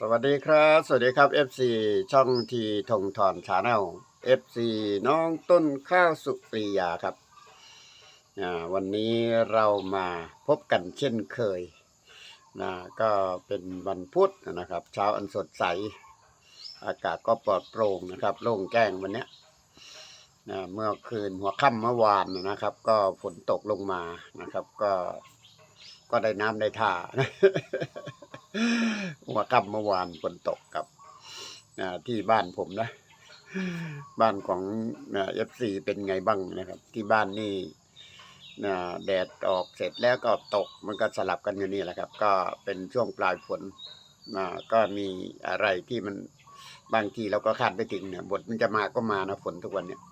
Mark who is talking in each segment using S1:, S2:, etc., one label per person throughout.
S1: สวัสดีครับ สวัสดีครับ FC ช่องทีทงทอนชาแนล FC น้องต้นข้าวสุปรียาครับ วันนี้เรามาพบกันเช่นเคยนะก็เป็นวันพุธนะครับ เช้าอันสดใส อากาศก็ปลอดโปร่งนะครับ โล่งแจ้งวันนี้นะเมื่อคืนหัวค่ำเมื่อวานนะครับ ก็ฝนตกลงมานะครับ ก็ก็ได้น้ำได้ท่า หัวค่ำเมื่อวานฝนตกกับที่บ้านผมนะ บ้านของเอฟซีเป็นไงบ้างนะครับ ที่บ้านนี่แดดออกเสร็จแล้วก็ตกมันก็สลับกันอยู่นี่แหละครับ ก็เป็นช่วงปลายฝนก็มีอะไรที่มันบางทีเราก็คาดไม่ถึงเนี่ยบทมันจะมาก็มานะฝนทุกวันเนี่ย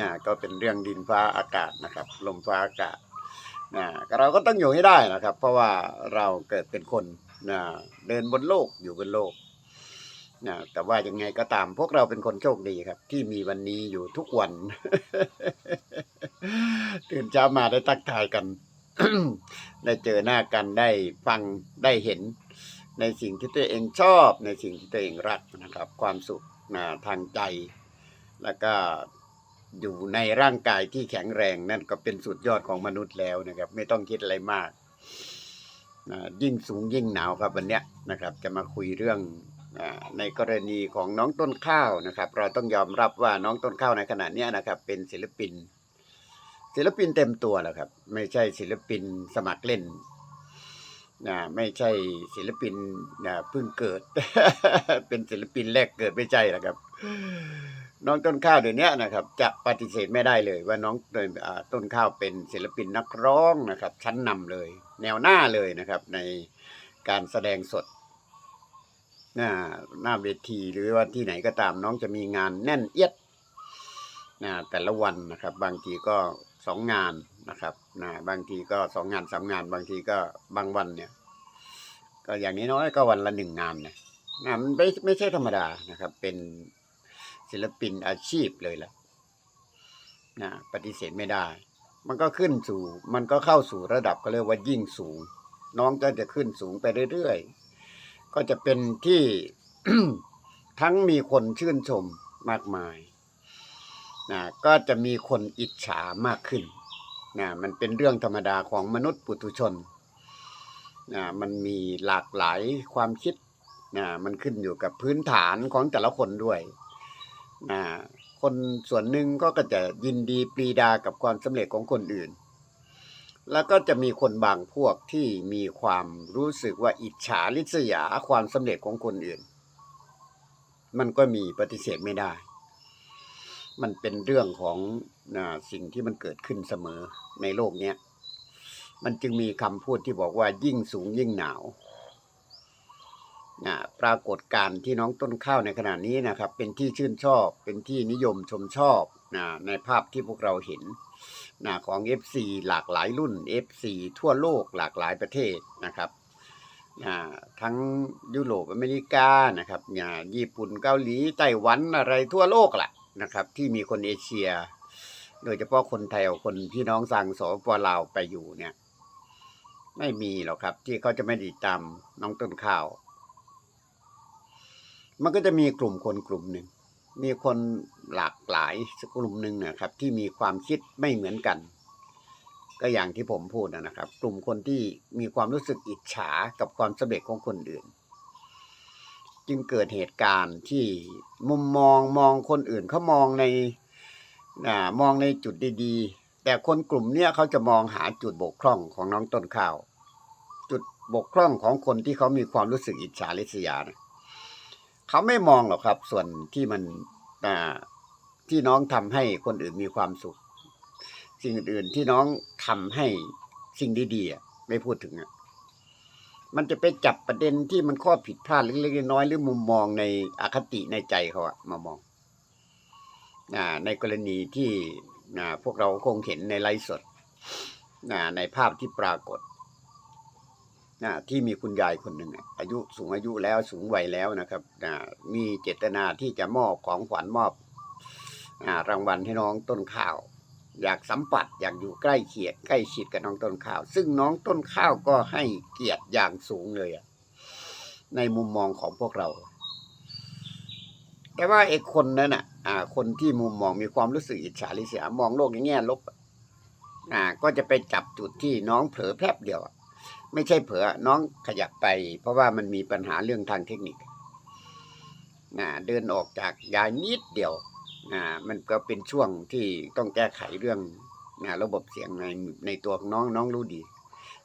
S1: นะก็เป็นเรื่องดินฟ้าอากาศนะครับ ลมฟ้าอากาศ นะเราก็ต้องอยู่ให้ได้นะครับ เพราะว่าเราเกิดเป็นคนนะเดินบนโลกอยู่บนโลกนะแต่ว่ายังไงก็ตามพวกเราเป็นคนโชคดีครับ ที่มีวันนี้อยู่ทุกวัน ตื่นเช้ามาได้ตักทายกัน ได้เจอหน้ากันได้ฟังได้เห็น ในสิ่งที่ตัวเองชอบ ในสิ่งที่ตัวเองรักนะครับ ความสุขนะทางใจ แล้วก็ อยู่ในร่างกายที่แข็งแรงนั่นก็เป็นสุดยอดของมนุษย์แล้วนะครับ ไม่ต้องคิดอะไรมากนะยิ่งสูงยิ่งหนาวครับวันนี้นะครับ จะมาคุยเรื่องในกรณีของน้องต้นข้าวนะครับ เราต้องยอมรับว่าน้องต้นข้าวในขณะนี้นะครับ เป็นศิลปิน ศิลปินเต็มตัวแล้วครับ ไม่ใช่ศิลปินสมัครเล่นนะไม่ใช่ศิลปินนะเพิ่งเกิด เป็นศิลปินแรกเกิดไม่ใช่แล้วครับ น้องต้นข้าวเดี๋ยวนี้นะครับ จะปฏิเสธไม่ได้เลย ว่าน้องต้นข้าวเป็นศิลปินนักร้องนะครับ ชั้นนำเลย แนวหน้าเลยนะครับ ในการแสดงสด หน้าหน้าเวทีหรือว่าที่ไหนก็ตาม น้องจะมีงานแน่นเอียดนะแต่ละวันนะครับ บางทีก็สองงานนะครับนะบางทีก็สองงานสามงาน บางทีก็บางวันเนี่ย ก็อย่างนี้น้อยก็วันละหนึ่งงานนะนะมันไม่ไม่ใช่ธรรมดานะครับ เป็น ศิลปินอาชีพเลยแหละนะปฏิเสธไม่ได้ มันก็ขึ้นสู่ มันก็เข้าสู่ระดับก็เรียกว่ายิ่งสูง น้องก็จะขึ้นสูงไปเรื่อยๆ ก็จะเป็นที่ทั้งมีคนชื่นชมมากมายนะก็จะมีคนอิจฉามากขึ้นนะมันเป็นเรื่องธรรมดาของมนุษย์ปุถุชนนะมันมีหลากหลายความคิดนะมันขึ้นอยู่กับพื้นฐานของแต่ละคนด้วย นะคนส่วนหนึ่งก็จะยินดีปรีดากับความสำเร็จของคนอื่น แล้วก็จะมีคนบางพวกที่มีความรู้สึกว่าอิจฉาริษยาความสำเร็จของคนอื่น มันก็มีปฏิเสธไม่ได้ มันเป็นเรื่องของนะสิ่งที่มันเกิดขึ้นเสมอในโลกเนี้ยมันจึงมีคำพูดที่บอกว่ายิ่งสูงยิ่งหนาว ปรากฏการณ์ที่น้องต้นข้าวในขณะนี้นะครับ เป็นที่ชื่นชอบเป็นที่นิยมชมชอบนะในภาพที่พวกเราเห็นนะของ FC หลากหลายรุ่น FC ทั่วโลกหลากหลายประเทศนะครับนะทั้งยุโรปอเมริกานะครับนะญี่ปุ่นเกาหลีไต้หวันอะไรทั่วโลกแหละนะครับ ที่มีคนเอเชีย โดยเฉพาะคนไทยคนพี่น้องสังสปลาวไปอยู่เนี่ย ไม่มีหรอกครับ ที่เขาจะไม่ติดตามน้องต้นข้าว มันก็จะมีกลุ่มคนกลุ่มหนึ่ง มีคนหลากหลายกลุ่มหนึ่งนะครับ ที่มีความคิดไม่เหมือนกัน ก็อย่างที่ผมพูดนะครับ กลุ่มคนที่มีความรู้สึกอิจฉากับความสำเร็จของคนอื่น จึงเกิดเหตุการณ์ที่มุมมองมองคนอื่นเขามองในอ่ามองในจุดดีๆ แต่คนกลุ่มเนี้ยเขาจะมองหาจุดบกพร่องของน้องต้นข้าว จุดบกพร่องของคนที่เขามีความรู้สึกอิจฉาริษยานะ เขาไม่มองหรอกครับ ส่วนที่มันที่น้องทำให้คนอื่นมีความสุข สิ่งอื่นที่น้องทำให้สิ่งดีๆไม่พูดถึงอะมันจะไปจับประเด็นที่มันข้อผิดพลาดเล็กๆน้อยๆหรือมุมมองในอคติในใจเขาอะมามองอ่าในกรณีที่อ่าพวกเราคงเห็นในไลฟ์สดอ่าในภาพที่ปรากฏ นะที่มีคุณยายคนหนึ่งอายุสูงอายุแล้วสูงวัยแล้วนะครับนะมีเจตนาที่จะมอบของขวัญมอบอารางวัลให้น้องต้นข้าว อยากสัมผัสอยากอยู่ใกล้เคียดใกล้ชิดกับน้องต้นข้าว ซึ่งน้องต้นข้าวก็ให้เกียรติอย่างสูงเลยในมุมมองของพวกเรา แต่ว่าไอ้คนนั้นน่ะคนที่มุมมองมีความรู้สึกอิจฉาริษยามองโลกในแง่ลบอ่าก็จะไปจับจุดที่น้องเผลอแป๊บเดียวอะ ไม่ใช่เผลอน้องขยับไป เพราะว่ามันมีปัญหาเรื่องทางเทคนิคอ่าเดินออกจากยายนิดเดียวอ่ามันก็เป็นช่วงที่ต้องแก้ไขเรื่องอ่าระบบเสียงในในตัวของน้องน้องรู้ดี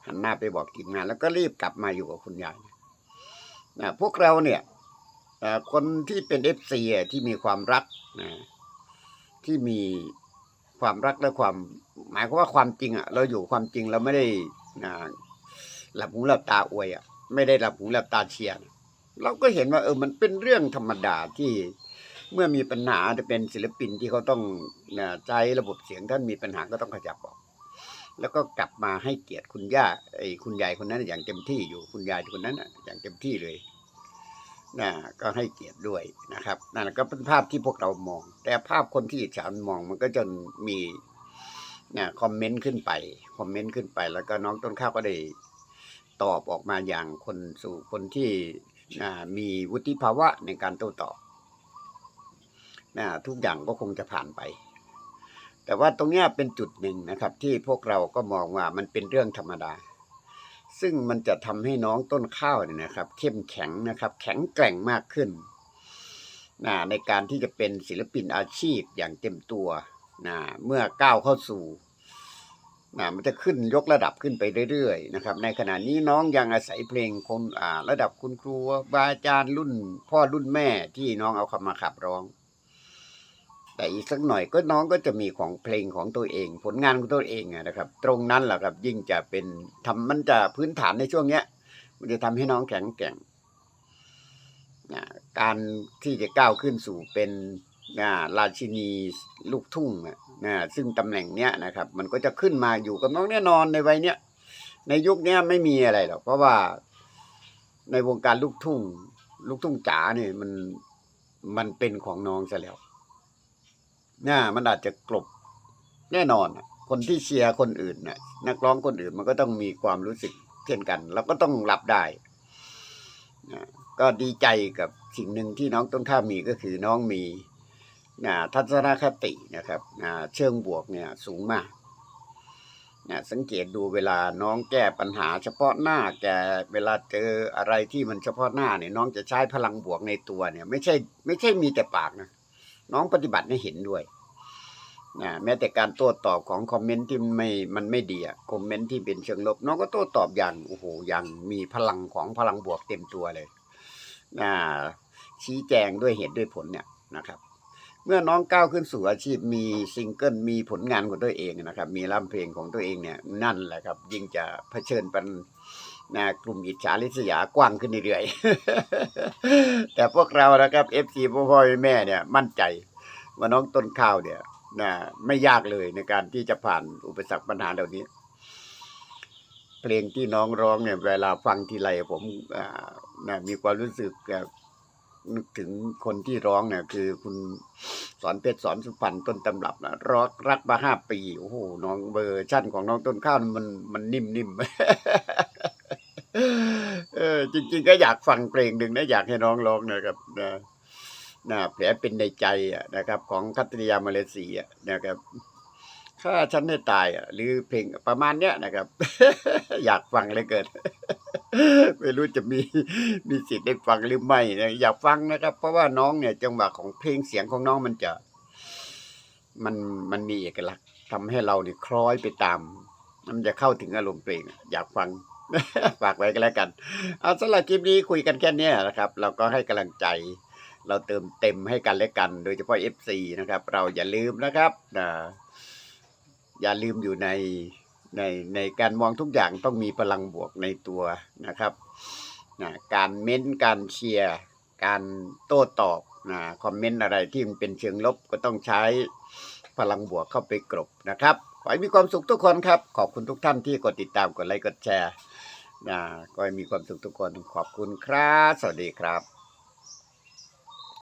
S1: หันหน้าไปบอกทีมงาน แล้วก็รีบกลับมาอยู่กับคุณยายนะพวกเราเนี่ยคนที่เป็นเอฟซีที่มีความรักนะที่มีความรักและความ หมายความว่าความจริงอะ เราอยู่ความจริงเราไม่ได้อ่า หลับหูหลับตาอวยอะ ไม่ได้หลับหูหลับตาเชียร์เราก็เห็นว่าเออมันเป็นเรื่องธรรมดาที่เมื่อมีปัญหาจะเป็นศิลปินที่เขาต้องนใช้ระบบเสียงท่านมีปัญหาก็ต้องขยับออกแล้วก็กลับมาให้เกียรติคุณย่าไอ้คุณยายคนนั้นอย่างเต็มที่อยู่คุณยายคนนั้นอย่างเต็มที่เลยนะก็ให้เกียรติด้วยนะครับนั่นก็เป็นภาพที่พวกเรามอง แต่ภาพคนที่อิจฉามองมันก็จะมีนะคอมเมนต์ขึ้นไปคอมเมนต์ขึ้นไป แล้วก็น้องต้นข้าวก็ได้ ตอบออกมาอย่างคนสู่คนที่มีวุฒิภาวะในการโต้ตอบนะทุกอย่างก็คงจะผ่านไป แต่ว่าตรงนี้เป็นจุดหนึ่งนะครับ ที่พวกเราก็มองว่ามันเป็นเรื่องธรรมดา ซึ่งมันจะทำให้น้องต้นข้าวเนี่ยนะครับ เข้มแข็งนะครับ แข็งแกร่งมากขึ้นนะในการที่จะเป็นศิลปินอาชีพอย่างเต็มตัวนะเมื่อก้าวเข้าสู่ นะมันจะขึ้นยกระดับขึ้นไปเรื่อยๆนะครับ ในขณะนี้น้องยังอาศัยเพลงคนอ่าระดับคุณครูบาอาจารย์รุ่น พ่อรุ่นแม่ที่น้องเอาคำมาขับร้อง แต่อีกสักหน่อยก็น้องก็จะมีของเพลงของตัวเอง ผลงานของตัวเองนะครับ ตรงนั้นแหละครับยิ่งจะเป็นทำมันจะพื้นฐานในช่วงเนี้ย มันจะทำให้น้องแข็งแกร่งนะการที่จะก้าวขึ้นสู่เป็นนะราชินีลูกทุ่งนะ นะซึ่งตำแหน่งเนี้ยนะครับ มันก็จะขึ้นมาอยู่กับน้องแน่นอนในวัยเนี้ยในยุคเนี้ยไม่มีอะไรหรอกเพราะว่าในวงการลูกทุ่ง ลูกทุ่งจ๋าเนี่ยมันมันเป็นของน้องซะแล้วน่ามันอาจจะกลบแน่นอนคนที่เชียร์คนอื่นน่ะ นักร้องคนอื่นมันก็ต้องมีความรู้สึกเช่นกันเราก็ต้องรับได้นะก็ดีใจกับสิ่งหนึ่งที่น้องต้นข้ามีก็คือน้องมี ทัศนคตินะครับนะเชิงบวกเนี่ยสูงมากนะสังเกตดูเวลาน้องแก้ปัญหาเฉพาะหน้าแกเวลาเจออะไรที่มันเฉพาะหน้าเนี่ยน้องจะใช้พลังบวกในตัวเนี่ยไม่ใช่ไม่ใช่มีแต่ปากนะน้องปฏิบัติให้เห็นด้วยนะแม้แต่การโต้ตอบของคอมเมนต์ที่ไม่มันไม่ดีอะคอมเมนต์ที่เป็นเชิงลบน้องก็โต้ตอบอย่างโอ้โหอย่างมีพลังของพลังบวกเต็มตัวเลยนะชี้แจงด้วยเหตุด้วยผลเนี่ยนะครับ เมื่อน้องก้าวขึ้นสู่อาชีพมีซิงเกิลมีผลงานของตัวเองนะครับ มีร่ำเพลงของตัวเองเนี่ยนั่นแหละครับ ยิ่งจะเผชิญปัญนะกลุ่มอิจฉาริษยากว้างขึ้นเรื่อยๆ แต่พวกเรานะครับเอฟซีพ่อพ่อแม่เนี่ยมั่นใจว่าน้องต้นข้าวเนี่ยนะไม่ยากเลยในการที่จะผ่านอุปสรรคปัญหาเหล่านี้ เพลงที่น้องร้องเนี่ยเวลาฟังทีไรผมนะมีความรู้สึกนึกถึงคนที่ร้องเนี่ยคือคุณ สอนเพชรสอนสุพรรณต้นตำรับนะรักรักมาห้าปีโอ้โหน้องเวอร์ชั่นของน้องต้นข้าวมันมันนิ่มนิ่มเออจริง ๆ ก็อยากฟังเพลงหนึ่งนะอยากให้น้องร้องนะครับนะนะแผลเป็นในใจอะนะครับ ของคัตริยามาเลเซียนะครับถ้าฉันได้ตายอะหรือเพลงประมาณเนี้ยนะครับ อยากฟังเลยเกิด ไม่รู้จะมีมีสิทธิ์ได้ฟังหรือไม่นะอยากฟังนะครับ เพราะว่าน้องเนี่ย จังหวะของเพลงเสียงของน้องมันจะ มันมันมีเอกลักษณ์ทำให้เราเนี่ยคล้อยไปตาม มันจะเข้าถึงอารมณ์เพลงอะอยากฟังฝากไว้ก็แล้วกันเอาสำหรับคลิปนี้คุยกันแค่นี้นะครับ เราก็ให้กำลังใจ เราเติมเต็มให้กันและกัน โดยเฉพาะ FC นะครับ เราอย่าลืมนะครับอย่าลืมอยู่ใน ในในการมองทุกอย่างต้องมีพลังบวกในตัวนะครับนะการเม้นต์การเชียร์การโต้ตอบนะคอมเมนต์อะไรที่มันเป็นเชิงลบก็ต้องใช้พลังบวกเข้าไปกลบนะครับขอให้มีความสุขทุกคนครับ ขอบคุณทุกท่านที่กดติดตามกดไลค์กดแชร์นะก็ให้มีความสุขทุกคนขอบคุณครับ สวัสดีครับ